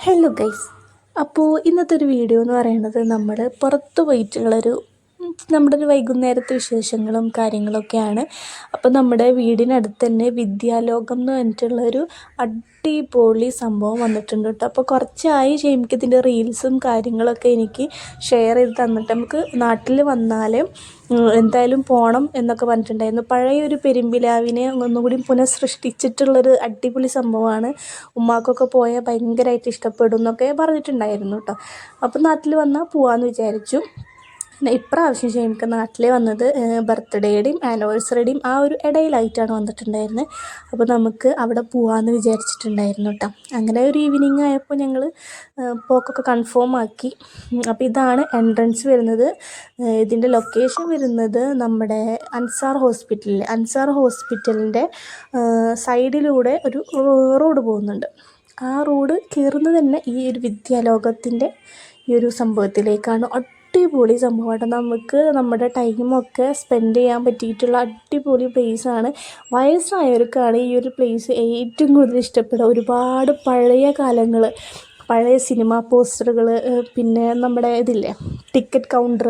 Hello guys അപ്പോൾ ഇന്നത്തെ ഒരു വീഡിയോ എന്ന് പറയുന്നത് നമ്മൾ പുറത്ത് പോയിട്ടുള്ളൊരു നമ്മുടെ ഒരു വൈകുന്നേരത്തെ വിശേഷങ്ങളും കാര്യങ്ങളൊക്കെയാണ്. അപ്പോൾ നമ്മുടെ വീടിനടുത്ത് തന്നെ വിദ്യാലോകം എന്ന് പറഞ്ഞിട്ടുള്ളൊരു അടിപൊളി സംഭവം വന്നിട്ടുണ്ട് കേട്ടോ. അപ്പോൾ കുറച്ചായി ഷെയ്മിക്ക് ഇതിന്റെ റീൽസും കാര്യങ്ങളൊക്കെ എനിക്ക് ഷെയർ ചെയ്ത് തന്നിട്ട് നമുക്ക് നാട്ടിൽ വന്നാൽ ഉം, എന്തായാലും പോകണം എന്നൊക്കെ പറഞ്ഞിട്ടുണ്ടായിരുന്നു. പഴയ ഒരു പെരുമ്പിലാവിനെ ഒന്നുകൂടി പുനഃസൃഷ്ടിച്ചിട്ടുള്ളൊരു അടിപൊളി സംഭവമാണ്. ഉമ്മാക്കൊക്കെ പോയാൽ ഭയങ്കരമായിട്ട് ഇഷ്ടപ്പെടും എന്നൊക്കെ പറഞ്ഞിട്ടുണ്ടായിരുന്നു കേട്ടോ. അപ്പോൾ നാട്ടിൽ വന്നാൽ പോവാമെന്ന് വിചാരിച്ചു. ഇപ്രാവശ്യം ഷെയ്മിക്ക് നാട്ടിൽ വന്നത് ബർത്ത്ഡേയുടെയും ആനിവേഴ്സറിയുടെയും ആ ഒരു ഇടയിലായിട്ടാണ് വന്നിട്ടുണ്ടായിരുന്നത് അപ്പോൾ നമുക്ക് അവിടെ പോവാമെന്ന് വിചാരിച്ചിട്ടുണ്ടായിരുന്നു കേട്ടോ അങ്ങനെ ഒരു ഈവനിങ് ആയപ്പോൾ ഞങ്ങൾ പോക്കൊക്കെ കൺഫേം ആക്കി. അപ്പോൾ ഇതാണ് എൻട്രൻസ് വരുന്നത്. ഇതിന്റെ ലൊക്കേഷൻ വരുന്നത് നമ്മുടെ അൻസാർ ഹോസ്പിറ്റലിൽ അൻസാർ ഹോസ്പിറ്റലിന്റെ സൈഡിലൂടെ ഒരു റോഡ് പോകുന്നുണ്ട്. ആ റോഡ് കയറുന്നത് തന്നെ ഈ ഒരു വിദ്യാലോകത്തിന്റെ ഈ ഒരു സംഭവത്തിലേക്കാണ്. അടിപൊളി സംഭവമായിട്ട് നമുക്ക് നമ്മുടെ ടൈമൊക്കെ സ്പെൻഡ് ചെയ്യാൻ പറ്റിയിട്ടുള്ള അടിപൊളി പ്ലേസാണ്. വയസ്സായവർക്കാണ് ഈ ഒരു പ്ലേസ് ഏറ്റവും കൂടുതൽ ഇഷ്ടപ്പെടുക. ഒരുപാട് പഴയ കാലങ്ങൾ പഴയ സിനിമ പോസ്റ്ററുകൾ പിന്നെ നമ്മുടെ ഇതില്ലേ ടിക്കറ്റ് കൗണ്ടർ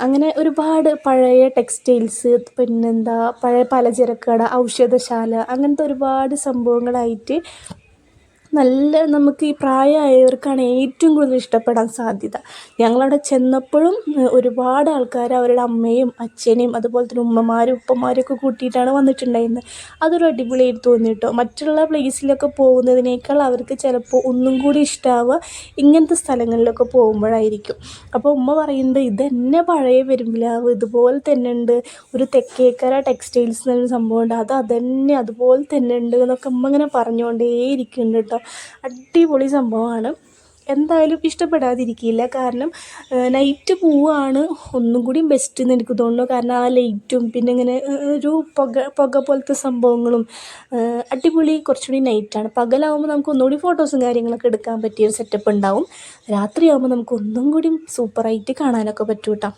അങ്ങനെ ഒരുപാട് പഴയ ടെക്സ്റ്റൈൽസ് പിന്നെന്താ പഴയ പലചരക്കട ഔഷധശാല അങ്ങനത്തെ ഒരുപാട് സംഭവങ്ങളായിട്ട് നല്ല നമുക്ക് ഈ പ്രായമായവർക്കാണ് ഏറ്റവും കൂടുതൽ ഇഷ്ടപ്പെടാൻ സാധ്യത. ഞങ്ങളവിടെ ചെന്നപ്പോഴും ഒരുപാട് ആൾക്കാർ അവരുടെ അമ്മയും അച്ഛനെയും അതുപോലെ തന്നെ ഉമ്മമാരും ഉപ്പമാരും ഒക്കെ കൂട്ടിയിട്ടാണ് വന്നിട്ടുണ്ടായിരുന്നത് അതൊരു അടിപൊളിയായിട്ട് തോന്നി കേട്ടോ മറ്റുള്ള പ്ലേസിലൊക്കെ പോകുന്നതിനേക്കാൾ അവർക്ക് ചിലപ്പോൾ ഒന്നും കൂടി ഇഷ്ടമാവുക ഇങ്ങനത്തെ സ്ഥലങ്ങളിലൊക്കെ പോകുമ്പോഴായിരിക്കും. അപ്പോൾ ഉമ്മ പറയുന്നത് ഇതെന്നെ പഴയ പെരുമ്പിലാവ് ഇതുപോലെ തന്നെ ഉണ്ട്. ഒരു തെക്കേക്കര ടെക്സ്റ്റൈൽസ് എന്നൊരു സംഭവമുണ്ട് അത് അതന്നെ അതുപോലെ തന്നെ ഉണ്ട് എന്നൊക്കെ ഉമ്മ ഇങ്ങനെ പറഞ്ഞുകൊണ്ടേ ഇരിക്കുന്നുണ്ട് കേട്ടോ അടിപൊളി സംഭവമാണ്. എന്തായാലും ഇഷ്ടപ്പെടാതിരിക്കില്ല. കാരണം നൈറ്റ് പോവുകയാണ് ഒന്നും കൂടി ബെസ്റ്റ് എന്ന് എനിക്ക് തോന്നുന്നു. കാരണം ആ ലൈറ്റും പിന്നെ ഇങ്ങനെ ഒരു പുക പുക പോലത്തെ സംഭവങ്ങളും അടിപൊളി കുറച്ചുകൂടി നൈറ്റാണ് പകലാവുമ്പോൾ നമുക്ക് ഒന്നുകൂടി ഫോട്ടോസും കാര്യങ്ങളൊക്കെ എടുക്കാൻ പറ്റിയ ഒരു സെറ്റപ്പ് ഉണ്ടാവും. രാത്രിയാകുമ്പോൾ നമുക്ക് ഒന്നും കൂടി സൂപ്പറായിട്ട് കാണാനൊക്കെ പറ്റും കേട്ടോ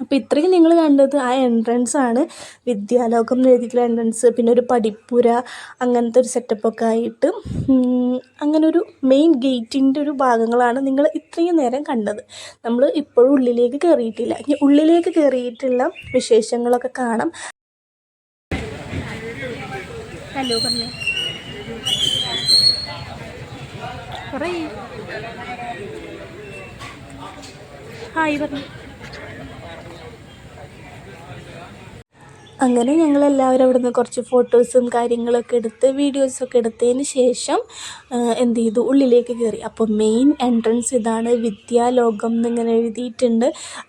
അപ്പോൾ ഇത്രയും നിങ്ങൾ കണ്ടത് ആ എൻട്രൻസ് ആണ്. വിദ്യാലോകം എഴുതിയിട്ടുള്ള എൻട്രൻസ് പിന്നെ ഒരു പഠിപ്പുര അങ്ങനത്തെ ഒരു സെറ്റപ്പൊക്കെ ആയിട്ട് അങ്ങനെ ഒരു മെയിൻ ഗേറ്റിന്റെ ഒരു ഭാഗങ്ങളാണ് നിങ്ങൾ ഇത്രയും നേരം കണ്ടത്. നമ്മൾ ഇപ്പോഴും ഉള്ളിലേക്ക് കയറിയിട്ടില്ല ഇനി ഉള്ളിലേക്ക് കയറിയിട്ടുള്ള വിശേഷങ്ങളൊക്കെ കാണാം. ഹലോ പറഞ്ഞു. ഹായ് പറഞ്ഞു. അങ്ങനെ ഞങ്ങളെല്ലാവരും അവിടെ നിന്ന് കുറച്ച് ഫോട്ടോസും കാര്യങ്ങളൊക്കെ എടുത്ത് വീഡിയോസൊക്കെ എടുത്തതിന് ശേഷം എന്ത് ചെയ്തു? ഉള്ളിലേക്ക് കയറി. അപ്പോൾ മെയിൻ എൻട്രൻസ് ഇതാണ് വിദ്യാലോകം എന്നിങ്ങനെ എഴുതിയിട്ടുണ്ട്.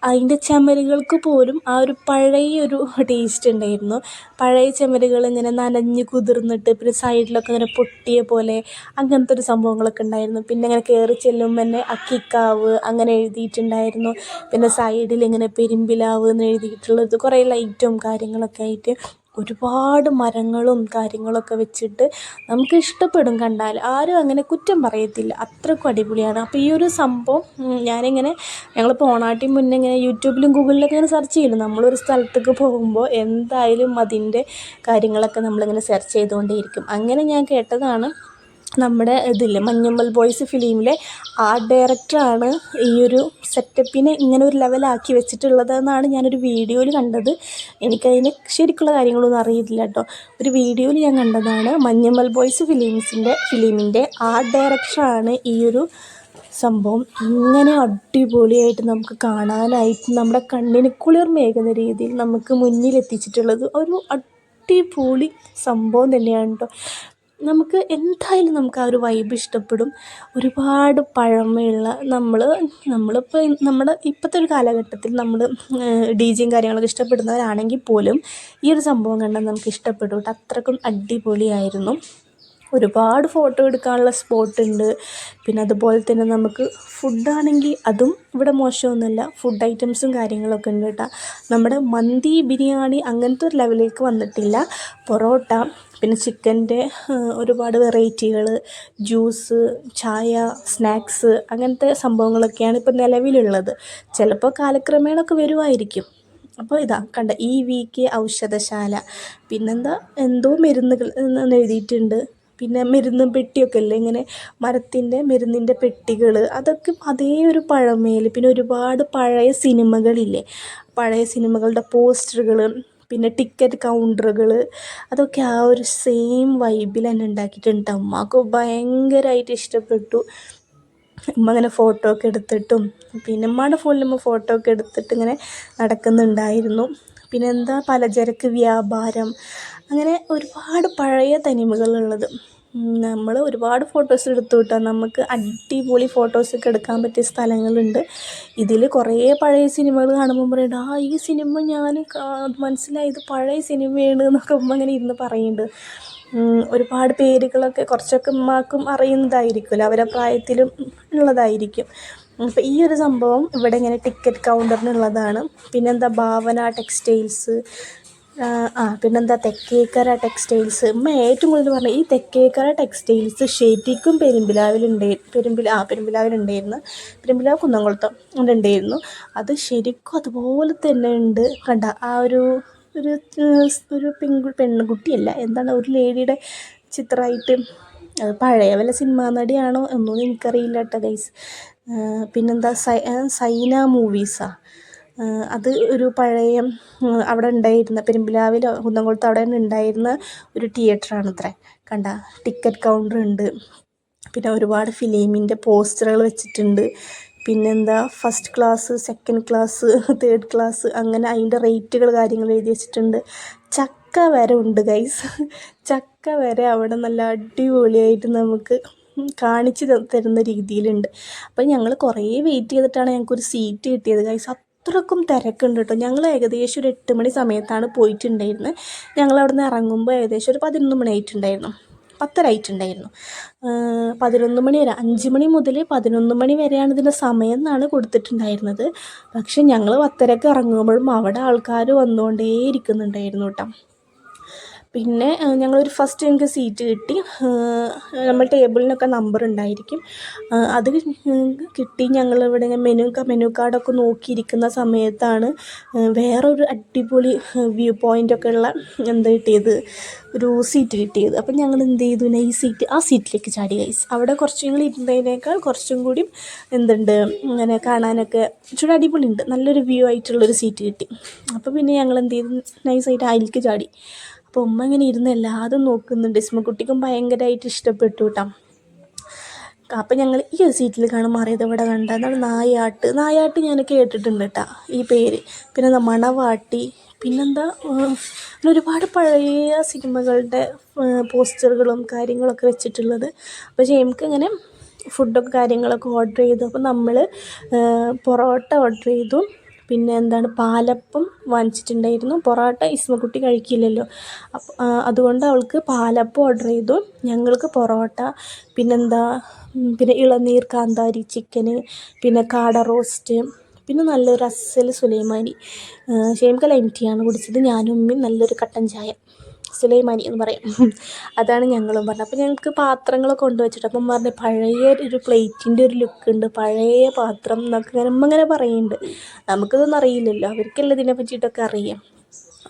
അതിന്റെ ചുമരുകൾക്ക് പോലും ആ ഒരു പഴയ ഒരു ടേസ്റ്റ് ഉണ്ടായിരുന്നു. പഴയ ചുമരുകൾ ഇങ്ങനെ നനഞ്ഞ് കുതിർന്നിട്ട് പിന്നെ സൈഡിലൊക്കെ ഇങ്ങനെ പൊട്ടിയ പോലെ അങ്ങനത്തെ ഒരു സംഭവങ്ങളൊക്കെ ഉണ്ടായിരുന്നു. പിന്നെ ഇങ്ങനെ കയറി ചെല്ലുമ്പോൾ തന്നെ അക്കിക്കാവ് അങ്ങനെ എഴുതിയിട്ടുണ്ടായിരുന്നു. പിന്നെ സൈഡിൽ ഇങ്ങനെ പെരുമ്പിലാവ് എന്ന് എഴുതിയിട്ടുള്ളത്. കുറേ ലൈറ്റും കാര്യങ്ങളൊക്കെ ആയിട്ട് ഒരുപാട് മരങ്ങളും കാര്യങ്ങളൊക്കെ വെച്ചിട്ട് നമുക്ക് ഇഷ്ടപ്പെടും കണ്ടാൽ. ആരും അങ്ങനെ കുറ്റം പറയത്തില്ല. അത്രക്കും അടിപൊളിയാണ്. അപ്പോൾ ഈ ഒരു സംഭവം ഞാനിങ്ങനെ ഞങ്ങൾ പോണാട്ടി മുന്നേ ഇങ്ങനെ യൂട്യൂബിലും ഗൂഗിളിലൊക്കെ ഇങ്ങനെ സെർച്ച് ചെയ്യില്ല നമ്മളൊരു സ്ഥലത്തേക്ക് പോകുമ്പോൾ എന്തായാലും അതിന്റെ കാര്യങ്ങളൊക്കെ നമ്മളിങ്ങനെ സെർച്ച് ചെയ്തുകൊണ്ടേയിരിക്കും. അങ്ങനെ ഞാൻ കേട്ടതാണ് നമ്മുടെ ഇതില്ലേ മഞ്ഞമ്മൽ ബോയ്സ് ഫിലിമിലെ ആർട്ട് ഡയറക്ടറാണ് ഈ ഒരു സെറ്റപ്പിനെ ഇങ്ങനെ ഒരു ലെവലാക്കി വെച്ചിട്ടുള്ളതെന്നാണ് ഞാനൊരു വീഡിയോയിൽ കണ്ടത്. എനിക്കതിന് ശരിക്കുള്ള കാര്യങ്ങളൊന്നും അറിയില്ല കേട്ടോ ഒരു വീഡിയോയിൽ ഞാൻ കണ്ടതാണ് മഞ്ഞമ്മൽ ബോയ്സ് ഫിലിംസിന്റെ ഫിലിമിന്റെ ആർട്ട് ഡയറക്ടറാണ് ഈ ഒരു സംഭവം. ഇങ്ങനെ അടിപൊളിയായിട്ട് നമുക്ക് കാണാനായിട്ട് നമ്മുടെ കണ്ണിന് കുളിർമയേകുന്ന രീതിയിൽ നമുക്ക് മുന്നിലെത്തിച്ചിട്ടുള്ളത് ഒരു അടിപൊളി സംഭവം തന്നെയാണ് കേട്ടോ നമുക്ക് എന്തായാലും നമുക്ക് ആ ഒരു വൈബ് ഇഷ്ടപ്പെടും. ഒരുപാട് പഴമയുള്ള നമ്മൾ നമ്മളിപ്പോൾ നമ്മുടെ ഇപ്പോഴത്തെ ഒരു കാലഘട്ടത്തിൽ നമ്മൾ ഡി ജിയും കാര്യങ്ങളൊക്കെ ഇഷ്ടപ്പെടുന്നവരാണെങ്കിൽ പോലും ഈ ഒരു സംഭവം കണ്ടാൽ നമുക്ക് ഇഷ്ടപ്പെടും കേട്ടോ അത്രക്കും അടിപൊളിയായിരുന്നു. ഒരുപാട് ഫോട്ടോ എടുക്കാനുള്ള സ്പോട്ട് ഉണ്ട് പിന്നെ അതുപോലെ തന്നെ നമുക്ക് ഫുഡാണെങ്കിൽ അതും ഇവിടെ മോശമൊന്നുമില്ല. ഫുഡ് ഐറ്റംസും കാര്യങ്ങളൊക്കെ ഉണ്ട് കേട്ടോ. നമ്മുടെ മന്തി ബിരിയാണി അങ്ങനത്തെ ഒരു ലെവലിലേക്ക് വന്നിട്ടില്ല. പൊറോട്ട പിന്നെ ചിക്കന്റെ ഒരുപാട് വെറൈറ്റികൾ ജ്യൂസ് ചായ സ്നാക്സ് അങ്ങനത്തെ സംഭവങ്ങളൊക്കെയാണ് ഇപ്പോൾ നിലവിലുള്ളത്. ചിലപ്പോൾ കാലക്രമേണൊക്കെ വരുമായിരിക്കും അപ്പോൾ ഇതാ കണ്ട ഈ വി കെ ഔഷധശാല. പിന്നെന്താ എന്തോ മരുന്നുകൾ എഴുതിയിട്ടുണ്ട്. പിന്നെ മരുന്ന് പെട്ടിയൊക്കെ ഇല്ലേ? ഇങ്ങനെ മരത്തിന്റെ മരുന്നിന്റെ പെട്ടികൾ അതൊക്കെ അതേ ഒരു പഴമയിൽ പിന്നെ ഒരുപാട് പഴയ സിനിമകളില്ലേ? പഴയ സിനിമകളുടെ പോസ്റ്ററുകൾ പിന്നെ ടിക്കറ്റ് കൗണ്ടറുകൾ അതൊക്കെ ആ ഒരു സെയിം വൈബിൽ തന്നെ ഉണ്ടാക്കിയിട്ടുണ്ട്. അമ്മയ്ക്ക് ഭയങ്കരമായിട്ട് ഇഷ്ടപ്പെട്ടു. അമ്മ അങ്ങനെ ഫോട്ടോ ഒക്കെ എടുത്തിട്ടും പിന്നെ ഉമ്മയുടെ ഫോണിൽ ഉമ്മ ഫോട്ടോ ഒക്കെ എടുത്തിട്ട് ഇങ്ങനെ നടക്കുന്നുണ്ടായിരുന്നു. പിന്നെന്താ പലചരക്ക് വ്യാപാരം അങ്ങനെ ഒരുപാട് പഴയ തനിമകളുള്ളത്. നമ്മൾ ഒരുപാട് ഫോട്ടോസ് എടുത്തു കേട്ടോ. നമുക്ക് അടിപൊളി ഫോട്ടോസൊക്കെ എടുക്കാൻ പറ്റിയ സ്ഥലങ്ങളുണ്ട്. ഇതിൽ കുറേ പഴയ സിനിമകൾ കാണുമ്പോൾ പറയുന്നുണ്ട് ആ ഈ സിനിമ ഞാൻ മനസ്സിലായി ഇത് പഴയ സിനിമയാണ് എന്നൊക്കെ ഉമ്മ ഇങ്ങനെ ഇരുന്ന് പറയുന്നുണ്ട് ഒരുപാട് പേരുകളൊക്കെ കുറച്ചൊക്കെ ഉമ്മാക്കും അറിയുന്നതായിരിക്കുമല്ലോ. അവരെ പ്രായത്തിലും ഉള്ളതായിരിക്കും. അപ്പോൾ ഈ ഒരു സംഭവം ഇവിടെ ഇങ്ങനെ ടിക്കറ്റ് കൗണ്ടറിനുള്ളതാണ് പിന്നെന്താ ഭാവന ടെക്സ്റ്റൈൽസ് ആ പിന്നെന്താ തെക്കേക്കര ടെക്സ്റ്റൈൽസ് ഉമ്മ ഏറ്റവും കൂടുതൽ പറഞ്ഞ ഈ തെക്കേക്കര ടെക്സ്റ്റൈൽസ് ശരിക്കും പെരുമ്പിലാവിലുണ്ട് പെരുമ്പില ആ പെരുമ്പിലാവിലുണ്ടായിരുന്നു. പെരുമ്പിലാവ് കുന്നംകുളത്ത് ഉണ്ടായിരുന്നു. അത് ശരിക്കും അതുപോലെ തന്നെ ഉണ്ട്. കണ്ട ആ ഒരു ഒരു ഒരു പെൺകു പെൺകുട്ടിയല്ല എന്താണ് ഒരു ലേഡിയുടെ ചിത്രമായിട്ട് അത് പഴയ വല്ല സിനിമാ നടിയാണോ എന്നൊന്നും എനിക്കറിയില്ല കേട്ടോ ഗൈസ് പിന്നെന്താ സൈന മൂവീസാണ് അത് ഒരു പഴയ അവിടെ ഉണ്ടായിരുന്ന പെരുമ്പിലാവിൽ കുന്നംകുളത്ത് അവിടെ ഉണ്ടായിരുന്ന ഒരു തിയേറ്ററാണത്രേ കണ്ട ടിക്കറ്റ് കൗണ്ടർ ഉണ്ട്. പിന്നെ ഒരുപാട് ഫിലിമിന്റെ പോസ്റ്ററുകൾ വെച്ചിട്ടുണ്ട്. പിന്നെന്താ first class second class third class അങ്ങനെ അതിന്റെ റേറ്റുകൾ കാര്യങ്ങൾ എഴുതി വെച്ചിട്ടുണ്ട്. ചക്ക വരെ ഉണ്ട് ഗൈസ് ചക്ക വരെ അവിടെ നല്ല അടിപൊളിയായിട്ട് നമുക്ക് കാണിച്ച് തരുന്ന രീതിയിലുണ്ട്. അപ്പം ഞങ്ങൾ കുറേ വെയിറ്റ് ചെയ്തിട്ടാണ് ഞങ്ങൾക്കൊരു സീറ്റ് കിട്ടിയത് ഗൈസ് അത്രക്കും തിരക്കുണ്ട് കേട്ടോ. ഞങ്ങൾ ഏകദേശം ഒരു എട്ട് മണി സമയത്താണ് പോയിട്ടുണ്ടായിരുന്നത്. ഞങ്ങൾ അവിടെ നിന്ന് ഇറങ്ങുമ്പോൾ ഏകദേശം ഒരു പതിനൊന്ന് മണി ആയിട്ടുണ്ടായിരുന്നു. പത്തര ആയിട്ടുണ്ടായിരുന്നു. പതിനൊന്ന് മണി വരെ അഞ്ച് മണി മുതൽ പതിനൊന്ന് മണി വരെയാണ് ഇതിന്റെ സമയം എന്നാണ് കൊടുത്തിട്ടുണ്ടായിരുന്നത്. പക്ഷെ ഞങ്ങൾ പത്തരക്ക് ഇറങ്ങുമ്പോഴും അവിടെ ആൾക്കാർ വന്നുകൊണ്ടേ ഇരിക്കുന്നുണ്ടായിരുന്നു കേട്ടോ. പിന്നെ ഞങ്ങളൊരു ഫസ്റ്റ് ഞങ്ങൾക്ക് സീറ്റ് കിട്ടി. നമ്മൾ ടേബിളിനൊക്കെ നമ്പർ ഉണ്ടായിരിക്കും. അത് കിട്ടി. ഞങ്ങളിവിടെ മെനു മെനു കാർഡൊക്കെ നോക്കിയിരിക്കുന്ന സമയത്താണ് വേറൊരു അടിപൊളി വ്യൂ പോയിന്റൊക്കെ ഉള്ള എന്താ കിട്ടിയത്? ഒരു സീറ്റ് കിട്ടിയത്. അപ്പം ഞങ്ങൾ എന്ത് ചെയ്തു? ഈ സീറ്റ് ആ സീറ്റിലേക്ക് ചാടി ഗൈസ് അവിടെ കുറച്ച് ഞങ്ങൾ ഇരുന്നതിനേക്കാൾ കുറച്ചും കൂടി എന്തുണ്ട് ഇങ്ങനെ കാണാനൊക്കെ ഇച്ചിരി അടിപൊളിയുണ്ട്. നല്ലൊരു വ്യൂ ആയിട്ടുള്ളൊരു സീറ്റ് കിട്ടി. അപ്പോൾ പിന്നെ ഞങ്ങൾ എന്ത് ചെയ്തു? നൈസായിട്ട് അതിലേക്ക് ചാടി. അപ്പോൾ ഉമ്മ ഇങ്ങനെ ഇരുന്ന് എല്ലാതും നോക്കുന്നുണ്ട്. ഇസ്മക്കുട്ടിക്കും ഭയങ്കരമായിട്ട് ഇഷ്ടപ്പെട്ടു കേട്ടോ അപ്പം ഞങ്ങൾ ഈ ഒരു സീറ്റിൽ കാണും മറിയത് ഇവിടെ കണ്ട. എന്നാണ് നായാട്ട്. നായാട്ട് ഞാൻ കേട്ടിട്ടുണ്ട് കേട്ടോ ഈ പേര്. പിന്നെ മണവാട്ടി പിന്നെന്താ അങ്ങനെ ഒരുപാട് പഴയ സിനിമകളുടെ പോസ്റ്ററുകളും കാര്യങ്ങളൊക്കെ വെച്ചിട്ടുള്ളത്. അപ്പോൾ ജെയിംക്ക് ഇങ്ങനെ ഫുഡൊക്കെ കാര്യങ്ങളൊക്കെ ഓർഡർ ചെയ്തു. അപ്പോൾ നമ്മൾ പൊറോട്ട ഓർഡർ ചെയ്തു. പിന്നെ എന്താണ് പാലപ്പം വാങ്ങിച്ചിട്ടുണ്ടായിരുന്നു. പൊറോട്ട ഇസ്മക്കുട്ടി കഴിക്കില്ലല്ലോ. അപ്പോൾ അതുകൊണ്ട് അവൾക്ക് പാലപ്പം ഓർഡർ ചെയ്തു. ഞങ്ങൾക്ക് പൊറോട്ട പിന്നെന്താ പിന്നെ ഇളനീർ കാന്താരി ചിക്കന് പിന്നെ കാട റോസ്റ്റ് പിന്നെ നല്ലൊരു അസൽ സുലൈമാനി. ഷെയിംക ലൈം ടീയാണ് കുടിച്ചത്. ഞാനും ഉമ്മയും നല്ലൊരു കട്ടൻ ചായ. സുലൈമാനി എന്ന് പറയും. അതാണ് ഞങ്ങളും പറഞ്ഞത്. അപ്പോൾ ഞങ്ങൾക്ക് പാത്രങ്ങളൊക്കെ കൊണ്ടുവച്ചിട്ട് അപ്പം പറഞ്ഞു പഴയ ഒരു പ്ലേറ്റിന്റെ ഒരു ലുക്ക് ഉണ്ട്. പഴയ പാത്രം എന്നൊക്കെ ഇങ്ങനെ ഇങ്ങനെ പറയുന്നുണ്ട്. നമുക്കിതൊന്നും അറിയില്ലല്ലോ. അവർക്കല്ലേ ഇതിനെ പറ്റിയിട്ടൊക്കെ അറിയാം.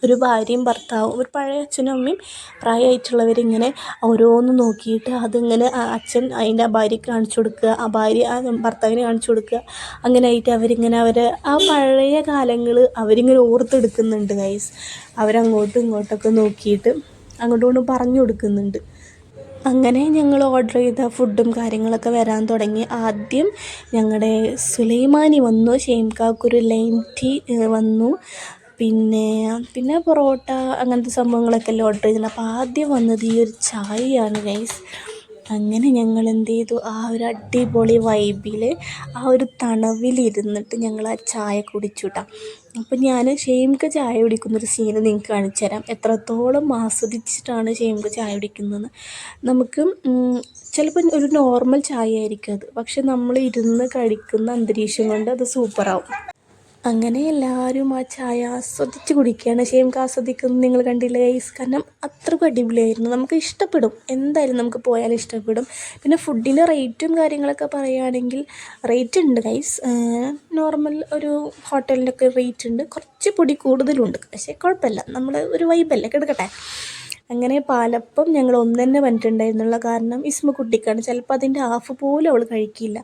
ഒരു ഭാര്യയും ഭർത്താവും ഒരു പഴയ അച്ഛനും അമ്മയും പ്രായമായിട്ടുള്ളവരിങ്ങനെ ഓരോന്ന് നോക്കിയിട്ട് അതിങ്ങനെ അച്ഛൻ അതിന്റെ ഭാര്യയ്ക്ക് കാണിച്ചു കൊടുക്കുക ആ ഭാര്യ ആ ഭർത്താവിന് കാണിച്ചു കൊടുക്കുക. അങ്ങനെ ആയിട്ട് അവരിങ്ങനെ അവർ ആ പഴയ കാലങ്ങൾ അവരിങ്ങനെ ഓർത്തെടുക്കുന്നുണ്ട് ഗൈസ് അവരങ്ങോട്ടും ഇങ്ങോട്ടൊക്കെ നോക്കിയിട്ട് അങ്ങോട്ടും ഇങ്ങോട്ടും പറഞ്ഞു കൊടുക്കുന്നുണ്ട്. അങ്ങനെ ഞങ്ങൾ ഓർഡർ ചെയ്ത ഫുഡും കാര്യങ്ങളൊക്കെ വരാൻ തുടങ്ങി. ആദ്യം ഞങ്ങളുടെ സുലൈമാനി വന്നു ഷെയിംകാക്കൊരു ലൈൻ ടീ വന്നു. പിന്നെ പിന്നെ പൊറോട്ട അങ്ങനത്തെ സംഭവങ്ങളൊക്കെ അല്ലേ ഓർഡർ ചെയ്തിരുന്നത് അപ്പോൾ ആദ്യം വന്നത് ഈ ഒരു ചായയാണ് ഗൈസ് അങ്ങനെ ഞങ്ങൾ എന്ത് ചെയ്തു? ആ ഒരു അടിപൊളി വൈബിൽ ആ ഒരു തണവിലിരുന്നിട്ട് ഞങ്ങൾ ആ ചായ കുടിച്ചു കേട്ടോ അപ്പം ഞാൻ ഷെയിംക്ക് ചായ കുടിക്കുന്നൊരു സീന് നിങ്ങൾക്ക് കാണിച്ചു തരാം. എത്രത്തോളം ആസ്വദിച്ചിട്ടാണ് ഷെയിംക്ക് ചായ കുടിക്കുന്നതെന്ന്. നമുക്ക് ചിലപ്പോൾ ഒരു നോർമൽ ചായ ആയിരിക്കും അത്. പക്ഷെ നമ്മൾ ഇരുന്ന് കഴിക്കുന്ന അന്തരീക്ഷം കൊണ്ട് അത് സൂപ്പറാവും അങ്ങനെ എല്ലാവരും ആ ചായ ആസ്വദിച്ച് കുടിക്കുകയാണ്. ശരിക്കും ആസ്വദിക്കുന്നത് നിങ്ങൾ കണ്ടില്ല? ഗൈസ് കാരണം അത്രക്കും അടിപൊളിയായിരുന്നു. നമുക്ക് ഇഷ്ടപ്പെടും. എന്തായാലും നമുക്ക് പോയാൽ ഇഷ്ടപ്പെടും. പിന്നെ ഫുഡിന്റെ റേറ്റും കാര്യങ്ങളൊക്കെ പറയുകയാണെങ്കിൽ റേറ്റ് ഉണ്ട് ഗൈസ് നോർമൽ ഒരു ഹോട്ടലിന്റെ ഒക്കെ റേറ്റ് ഉണ്ട്. കുറച്ച് പൊടി കൂടുതലുണ്ട്. പക്ഷേ കുഴപ്പമില്ല. നമ്മൾ ഒരു വൈബല്ലേ? കിടക്കട്ടെ. അങ്ങനെ പാലപ്പം ഞങ്ങൾ ഒന്ന് തന്നെ കാരണം ഇസ്മ കുട്ടിക്കാണ്. ചിലപ്പോൾ അതിന്റെ ഹാഫ് പോലും അവൾ കഴിക്കില്ല.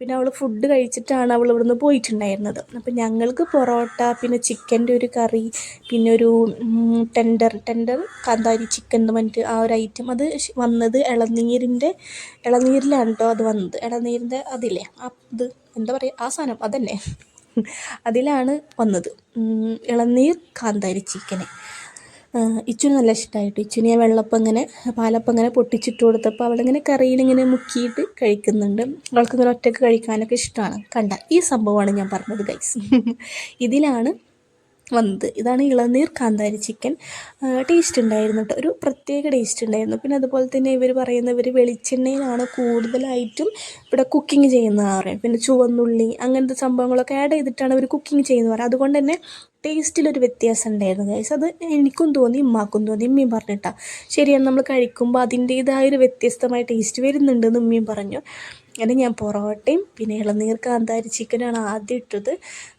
പിന്നെ അവൾ ഫുഡ് കഴിച്ചിട്ടാണ് അവൾ ഇവിടുന്ന് പോയിട്ടുണ്ടായിരുന്നത്. അപ്പം ഞങ്ങൾക്ക് പൊറോട്ട പിന്നെ ചിക്കന്റെ ഒരു കറി പിന്നെ ഒരു ടെൻഡർ ടെൻഡർ കാന്താരി ചിക്കൻ എന്ന് പറഞ്ഞിട്ട് ആ ഒരു ഐറ്റം അത് വന്നത് ഇളനീരിന്റെ ഇളനീരിലാണ് കേട്ടോ അത് വന്നത്. ഇളനീരിന്റെ അതില്ലേ ആ ഇത് എന്താ പറയുക ആ സാധനം അതന്നെ. അതിലാണ് വന്നത്. ഇളനീർ കാന്താരി ചിക്കന് ഇച്ചുന് നല്ല ഇഷ്ടമായിട്ട് ഇച്ചുന് ഞാൻ വെള്ളപ്പം ഇങ്ങനെ പാലപ്പം ഇങ്ങനെ പൊട്ടിച്ചിട്ട് കൊടുത്തപ്പോൾ അവളിങ്ങനെ കറിയിലിങ്ങനെ മുക്കിയിട്ട് കഴിക്കുന്നുണ്ട്. അവൾക്കിങ്ങനെ ഒറ്റയ്ക്ക് കഴിക്കാനൊക്കെ ഇഷ്ടമാണ് കണ്ട ഈ സംഭവമാണ് ഞാൻ പറഞ്ഞത് ഗൈസ് ഇതിലാണ് വന്നത്. ഇതാണ് ഇളനീർ കാന്താരി ചിക്കൻ. ടേസ്റ്റ് ഉണ്ടായിരുന്നു കേട്ടോ ഒരു പ്രത്യേക ടേസ്റ്റ് ഉണ്ടായിരുന്നു. പിന്നെ അതുപോലെ തന്നെ ഇവർ പറയുന്ന ഇവർ വെളിച്ചെണ്ണയിലാണ് കൂടുതലായിട്ടും ഇവിടെ കുക്കിംഗ് ചെയ്യുന്നതെന്ന് പറയും പിന്നെ ചുവന്നുള്ളി അങ്ങനത്തെ സംഭവങ്ങളൊക്കെ ആഡ് ചെയ്തിട്ടാണ് അവർ കുക്കിംഗ് ചെയ്യുന്നത് പറയുക അതുകൊണ്ട് തന്നെ ടേസ്റ്റിലൊരു വ്യത്യാസം ഉണ്ടായിരുന്നു ഗൈസ് അത് എനിക്കും തോന്നി ഉമ്മാക്കും തോന്നി ഉമ്മയും പറഞ്ഞിട്ടാണ് ശരിയാണ് നമ്മൾ കഴിക്കുമ്പോൾ അതിന്റേതായ ഒരു വ്യത്യസ്തമായ ടേസ്റ്റ് വരുന്നുണ്ടെന്ന് ഉമ്മയും പറഞ്ഞു. അങ്ങനെ ഞാൻ പൊറോട്ടയും പിന്നെ ഇളനീർ കാന്താരി ചിക്കനാണ് ആദ്യം ഇട്ടത്.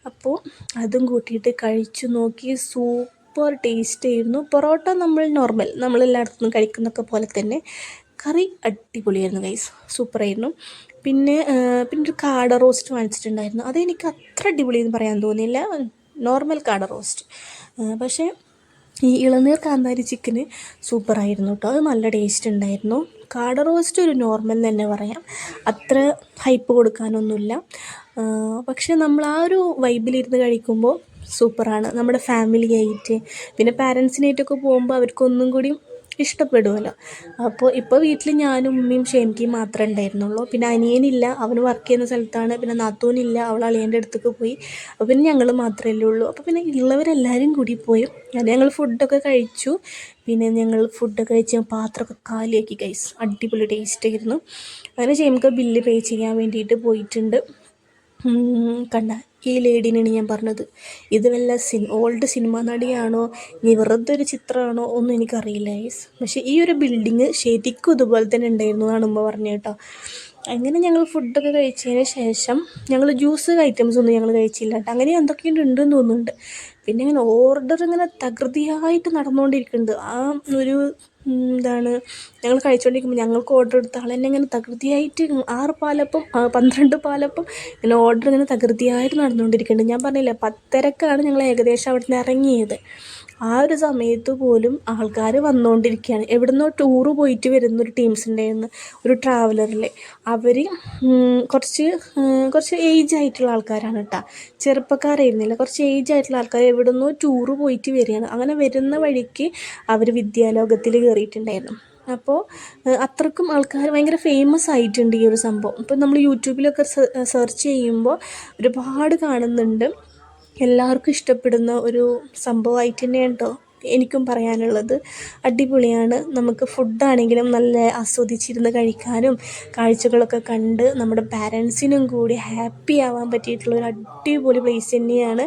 അപ്പോൾ അതും കൂട്ടിയിട്ട് കഴിച്ചു നോക്കി. സൂപ്പർ ടേസ്റ്റ് ആയിരുന്നു. പൊറോട്ട നമ്മൾ നോർമൽ നമ്മളെല്ലായിടത്തുനിന്നും കഴിക്കുന്നൊക്കെ പോലെ തന്നെ. കറി അടിപൊളിയായിരുന്നു ഗൈസ് സൂപ്പറായിരുന്നു പിന്നെ പിന്നെ ഒരു കാട റോസ്റ്റ് വാങ്ങിച്ചിട്ടുണ്ടായിരുന്നു. അതെനിക്ക് അത്ര അടിപൊളി എന്ന് പറയാൻ തോന്നിയില്ല. നോർമൽ കാട റോസ്റ്റ് പക്ഷേ ഈ ഇളനീർ കാന്താരി ചിക്കന് സൂപ്പറായിരുന്നു കേട്ടോ അത് നല്ല ടേസ്റ്റ് ഉണ്ടായിരുന്നു. കാട റോസ്റ്റ് ഒരു നോർമൽ തന്നെ പറയാം. അത്ര ഹൈപ്പ് കൊടുക്കാനൊന്നുമില്ല. പക്ഷെ നമ്മൾ ആ ഒരു വൈബിലിരുന്ന് കഴിക്കുമ്പോൾ സൂപ്പറാണ് നമ്മുടെ ഫാമിലി ആയിട്ട് പിന്നെ പാരൻസിനായിട്ടൊക്കെ പോകുമ്പോൾ അവർക്കൊന്നും കൂടി ഇഷ്ടപ്പെടുമല്ലോ അപ്പോൾ ഇപ്പോൾ വീട്ടിൽ ഞാനും ഉമ്മയും ഷെമിക്കയും മാത്രമേ ഉണ്ടായിരുന്നുള്ളൂ. പിന്നെ അനിയനില്ല അവൻ വർക്ക് ചെയ്യുന്ന സ്ഥലത്താണ്. പിന്നെ നാത്തൂനില്ല അവൾ അളിയന്റെ അടുത്തേക്ക് പോയി. അപ്പോൾ പിന്നെ ഞങ്ങൾ മാത്രമല്ലേ ഉള്ളൂ. അപ്പോൾ പിന്നെ ഉള്ളവരെല്ലാവരും കൂടി പോയി. അത് ഞങ്ങൾ ഫുഡൊക്കെ കഴിച്ചു. പിന്നെ ഞങ്ങൾ ഫുഡൊക്കെ കഴിച്ച് പാത്രമൊക്കെ കാലിയാക്കി ഗൈസ് അടിപൊളി ടേസ്റ്റ് ആയിരുന്നു. അങ്ങനെ ചെയ്യുമ്പോൾ ബില്ല് പേ ചെയ്യാൻ വേണ്ടിയിട്ട് പോയിട്ടുണ്ട്. കണ്ട ഈ ലേഡീനാണ് ഞാൻ പറഞ്ഞത്. ഇത് വല്ല സിൻ ഓൾഡ് സിനിമ നടിയാണോ ഇനി വെറുതെ ഒരു ചിത്രമാണോ ഒന്നും എനിക്കറിയില്ല ഗൈസ് പക്ഷേ ഈ ഒരു ബിൽഡിങ് ശരിക്കും ഇതുപോലെ തന്നെ ഉണ്ടായിരുന്നു എന്നാണ് ഉമ്മ പറഞ്ഞു കേട്ടോ. അങ്ങനെ ഞങ്ങൾ ഫുഡൊക്കെ കഴിച്ചതിന് ശേഷം ഞങ്ങൾ ജ്യൂസ് ഐറ്റംസ് ഒന്നും ഞങ്ങൾ കഴിച്ചില്ല കേട്ടോ. അങ്ങനെ എന്തൊക്കെയുണ്ട് ഉണ്ടെന്ന് തോന്നുന്നുണ്ട്. പിന്നെ ഇങ്ങനെ ഓർഡർ ഇങ്ങനെ തകൃതിയായിട്ട് നടന്നുകൊണ്ടിരിക്കുന്നുണ്ട് ആ ഒരു എന്താണ് ഞങ്ങൾ കഴിച്ചുകൊണ്ടിരിക്കുമ്പോൾ ഞങ്ങൾക്ക് ഓർഡർ എടുത്ത ആൾ തന്നെ ഇങ്ങനെ തകൃതിയായിട്ട് ആറ് പാലപ്പം പന്ത്രണ്ട് പാലപ്പം ഇങ്ങനെ ഓർഡർ ഇങ്ങനെ തകൃതിയായിട്ട് നടന്നുകൊണ്ടിരിക്കുന്നുണ്ട് ഞാൻ പറഞ്ഞില്ലേ പത്തരക്കാണ് ഞങ്ങൾ ഏകദേശം അവിടെ നിന്ന് ഇറങ്ങിയത് ആ ഒരു സമയത്ത് പോലും ആൾക്കാർ വന്നുകൊണ്ടിരിക്കുകയാണ് എവിടുന്നോ ടൂറ് പോയിട്ട് വരുന്ന ഒരു ടീംസിന്റെ നിന്ന് ഒരു ട്രാവലറിൽ അവർ കുറച്ച് കുറച്ച് ഏജ് ആയിട്ടുള്ള ആൾക്കാരാണ് കേട്ടോ ചെറുപ്പക്കാരായിരുന്നില്ല. കുറച്ച് ഏജ് ആയിട്ടുള്ള ആൾക്കാർ എവിടുന്നോ ടൂറ് പോയിട്ട് വരികയാണ്. അങ്ങനെ വരുന്ന വഴിക്ക് അവർ വിദ്യാലോകത്തിൽ കയറിയിട്ടുണ്ടായിരുന്നു അപ്പോൾ അത്രക്കും ആൾക്കാർ ഭയങ്കര ഫേമസ് ആയിട്ടുണ്ട് ഈ ഒരു സംഭവം. ഇപ്പം നമ്മൾ യൂട്യൂബിലൊക്കെ സെർച്ച് ചെയ്യുമ്പോൾ ഒരുപാട് കാണുന്നുണ്ട്. എല്ലാവർക്കും ഇഷ്ടപ്പെടുന്ന ഒരു സംഭവമായിട്ട് തന്നെയാണ് കേട്ടോ എനിക്കും പറയാനുള്ളത് അടിപൊളിയാണ്. നമുക്ക് ഫുഡാണെങ്കിലും നല്ല ആസ്വദിച്ചിരുന്ന് കഴിക്കാനും കാഴ്ചകളൊക്കെ കണ്ട് നമ്മുടെ പാരൻസിനും കൂടി ഹാപ്പി ആവാൻ പറ്റിയിട്ടുള്ള ഒരു അടിപൊളി പ്ലേസ് തന്നെയാണ്.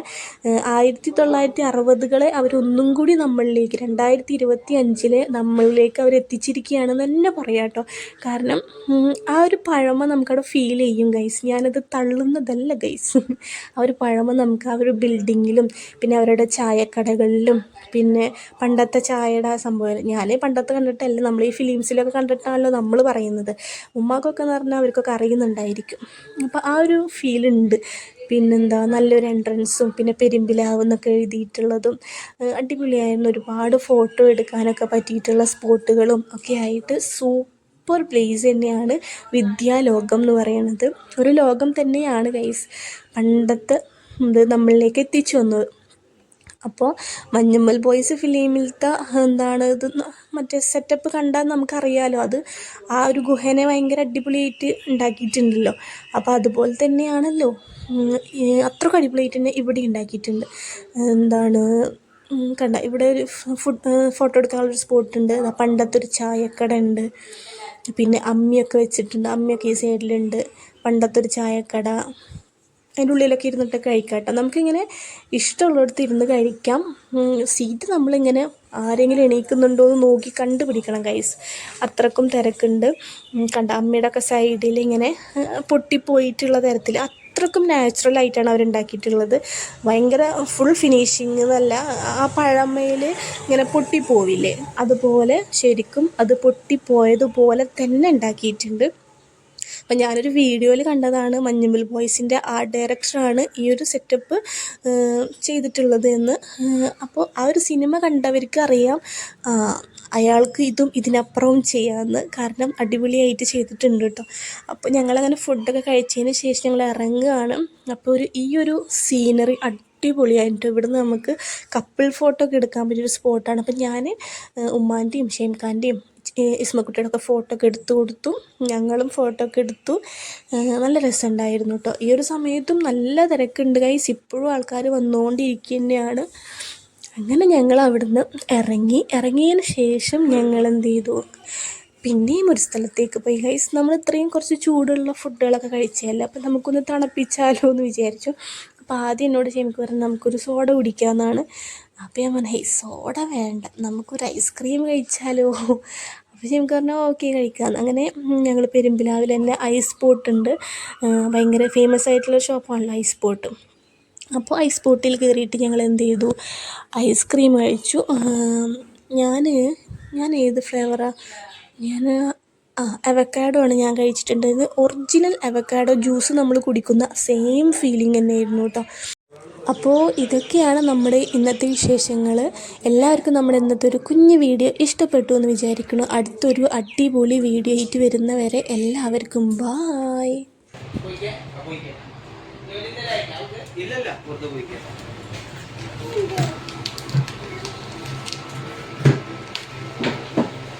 ആയിരത്തി തൊള്ളായിരത്തി അറുപതുകളെ അവരൊന്നും കൂടി നമ്മളിലേക്ക് രണ്ടായിരത്തി ഇരുപത്തി അഞ്ചിലെ നമ്മളിലേക്ക് അവരെത്തിച്ചിരിക്കുകയാണെന്ന് തന്നെ പറയാം കേട്ടോ. കാരണം ആ ഒരു പഴമ നമുക്കവിടെ ഫീൽ ചെയ്യും ഗൈസ് ഞാനത് തള്ളുന്നതല്ല ഗൈസ് ആ ഒരു പഴമ നമുക്ക് ആ ഒരു ബിൽഡിങ്ങിലും പിന്നെ അവരുടെ ചായക്കടകളിലും പിന്നെ പണ്ടത്തെ ചായയുടെ സംഭവം ഞാൻ പണ്ടത്തെ കണ്ടിട്ടല്ല. നമ്മൾ ഈ ഫിലിംസിലൊക്കെ കണ്ടിട്ടാണല്ലോ നമ്മൾ പറയുന്നത്. ഉമ്മാക്കൊക്കെ എന്ന് പറഞ്ഞാൽ അവർക്കൊക്കെ അറിയുന്നുണ്ടായിരിക്കും. അപ്പോൾ ആ ഒരു ഫീലുണ്ട് പിന്നെന്താ? നല്ലൊരു എൻട്രൻസും പിന്നെ പെരുമ്പിലാവ് എന്നൊക്കെ എഴുതിയിട്ടുള്ളതും അടിപൊളിയായിരുന്നു ഒരുപാട് ഫോട്ടോ എടുക്കാനൊക്കെ പറ്റിയിട്ടുള്ള സ്പോട്ടുകളും ഒക്കെ ആയിട്ട് സൂപ്പർ പ്ലേസ് തന്നെയാണ് വിദ്യാലോകം എന്ന് പറയുന്നത് ഒരു ലോകം തന്നെയാണ് ഗൈസ് പണ്ടത്തെ ഇത് നമ്മളിലേക്ക് എത്തിച്ചു വന്നത്. അപ്പോൾ മഞ്ഞമ്മൽ ബോയ്സ് ഫിലിമിലത്തെ എന്താണ് ഇത് മറ്റേ സെറ്റപ്പ് കണ്ടാൽ നമുക്കറിയാമല്ലോ അത് ആ ഒരു ഗുഹേനെ ഭയങ്കര അടിപൊളിയായിട്ട് ഉണ്ടാക്കിയിട്ടുണ്ടല്ലോ. അപ്പോൾ അതുപോലെ തന്നെയാണല്ലോ. അത്രയ്ക്ക് അടിപൊളിയായിട്ട് തന്നെ ഇവിടെ ഉണ്ടാക്കിയിട്ടുണ്ട്. എന്താണ് കണ്ട ഇവിടെ ഒരു ഫുഡ് ഫോട്ടോ എടുക്കാനുള്ളൊരു സ്പോട്ടുണ്ട് പണ്ടത്തെ ഒരു ചായക്കട ഉണ്ട്. പിന്നെ അമ്മിയൊക്കെ വെച്ചിട്ടുണ്ട്. അമ്മിയൊക്കെ ഈ സൈഡിലുണ്ട് പണ്ടത്തെ ഒരു ചായക്കട. അതിന്റെ ഉള്ളിലൊക്കെ ഇരുന്നിട്ട് കഴിക്കാം നമുക്കിങ്ങനെ ഇഷ്ടമുള്ളിടത്ത് ഇരുന്ന് കഴിക്കാം. സീറ്റ് നമ്മളിങ്ങനെ ആരെങ്കിലും എണീക്കുന്നുണ്ടോ എന്ന് നോക്കി കണ്ടുപിടിക്കണം കൈസ് അത്രക്കും തിരക്കുണ്ട്. കണ്ട അമ്മയുടെ ഒക്കെ സൈഡിൽ ഇങ്ങനെ പൊട്ടിപ്പോയിട്ടുള്ള തരത്തിൽ അത്രക്കും നാച്ചുറൽ ആയിട്ടാണ് അവരുണ്ടാക്കിയിട്ടുള്ളത്. ഭയങ്കര ഫുൾ ഫിനിഷിങ് എന്നല്ല ആ പഴമയിൽ ഇങ്ങനെ പൊട്ടിപ്പോവില്ലേ? അതുപോലെ ശരിക്കും അത് പൊട്ടിപ്പോയതുപോലെ തന്നെ ഉണ്ടാക്കിയിട്ടുണ്ട്. അപ്പം ഞാനൊരു വീഡിയോയിൽ കണ്ടതാണ് മഞ്ഞുമൽ ബോയ്സിന്റെ ആർട്ട് ഡയറക്ടറാണ് ഈ ഒരു സെറ്റപ്പ് ചെയ്തിട്ടുള്ളത് എന്ന്. അപ്പോൾ ആ ഒരു സിനിമ കണ്ടവർക്ക് അറിയാം അയാൾക്ക് ഇതും ഇതിനപ്പുറവും ചെയ്യാമെന്ന് കാരണം അടിപൊളിയായിട്ട് ചെയ്തിട്ടുണ്ട് കേട്ടോ അപ്പോൾ ഞങ്ങളങ്ങനെ ഫുഡൊക്കെ കഴിച്ചതിന് ശേഷം ഞങ്ങൾ ഇറങ്ങുകയാണ്. അപ്പോൾ ഒരു ഈ ഒരു സീനറി അടിപൊളിയായിട്ട് ഇവിടുന്ന് നമുക്ക് കപ്പിൾ ഫോട്ടോ ഒക്കെ എടുക്കാൻ പറ്റിയൊരു സ്പോട്ടാണ്. അപ്പം ഞാൻ ഉമ്മാന്റെയും ഷെയ്ംഖാന്റെയും ഇസ്മക്കുട്ടിയുടെ ഒക്കെ ഫോട്ടോ ഒക്കെ എടുത്തു കൊടുത്തു. ഞങ്ങളും ഫോട്ടോ ഒക്കെ എടുത്തു. നല്ല രസമുണ്ടായിരുന്നു കേട്ടോ ഈ ഒരു സമയത്തും നല്ല തിരക്കുണ്ട് ഗൈസ് ഇപ്പോഴും ആൾക്കാർ വന്നുകൊണ്ടിരിക്കുക തന്നെയാണ് അങ്ങനെ ഞങ്ങൾ അവിടുന്ന് ഇറങ്ങി. ഇറങ്ങിയതിന് ശേഷം ഞങ്ങൾ എന്ത് ചെയ്തു? പിന്നെയും ഒരു സ്ഥലത്തേക്ക് പോയി. ഗൈസ് നമ്മൾ ഇത്രയും കുറച്ച് ചൂടുള്ള ഫുഡുകളൊക്കെ കഴിച്ചതല്ലേ? അപ്പം നമുക്കൊന്ന് തണുപ്പിച്ചാലോ എന്ന് വിചാരിച്ചു. അപ്പോൾ ആദ്യം എന്നോട് ചെയ്യുമ്പോൾ പറഞ്ഞു നമുക്കൊരു സോഡ കുടിക്കാമെന്നാണ്. അപ്പോൾ ഞാൻ പറഞ്ഞു ഹേയ് സോഡ വേണ്ട. നമുക്കൊരു ഐസ്ക്രീം കഴിച്ചാലോ? അപ്പോൾ എനിക്ക് പറഞ്ഞു ഓക്കെ കഴിക്കാം. അങ്ങനെ ഞങ്ങൾ പെരുമ്പിലാവിൽ തന്നെ ഐസ് ബോട്ട് ഉണ്ട്. ഭയങ്കര ഫേമസ് ആയിട്ടുള്ള ഷോപ്പാണല്ലോ ഐസ് ബോട്ട്. അപ്പോൾ ഐസ് ബോട്ടിൽ കയറിയിട്ട് ഞങ്ങൾ എന്ത് ചെയ്തു? ഐസ്ക്രീം കഴിച്ചു. ഞാൻ ഞാൻ ഏത് ഫ്ലേവറാണ് ഞാൻ ആ അവക്കാഡോ ആണ് ഞാൻ കഴിച്ചിട്ടുണ്ടായത് ഒറിജിനൽ അവക്കാഡോ ജ്യൂസ് നമ്മൾ കുടിക്കുന്ന സെയിം ഫീലിംഗ് തന്നെയായിരുന്നു കേട്ടോ. അപ്പോൾ ഇതൊക്കെയാണ് നമ്മുടെ ഇന്നത്തെ വിശേഷങ്ങൾ എല്ലാവർക്കും നമ്മുടെ ഇന്നത്തെ ഒരു കുഞ്ഞു വീഡിയോ ഇഷ്ടപ്പെട്ടു എന്ന് വിചാരിക്കുന്നു. അടുത്തൊരു അടിപൊളി വീഡിയോ ആയിട്ട് വരുന്നവരെ എല്ലാവർക്കും ബായ് ഇല്ലല്ല പുറത്ത് പോയിക്കാം.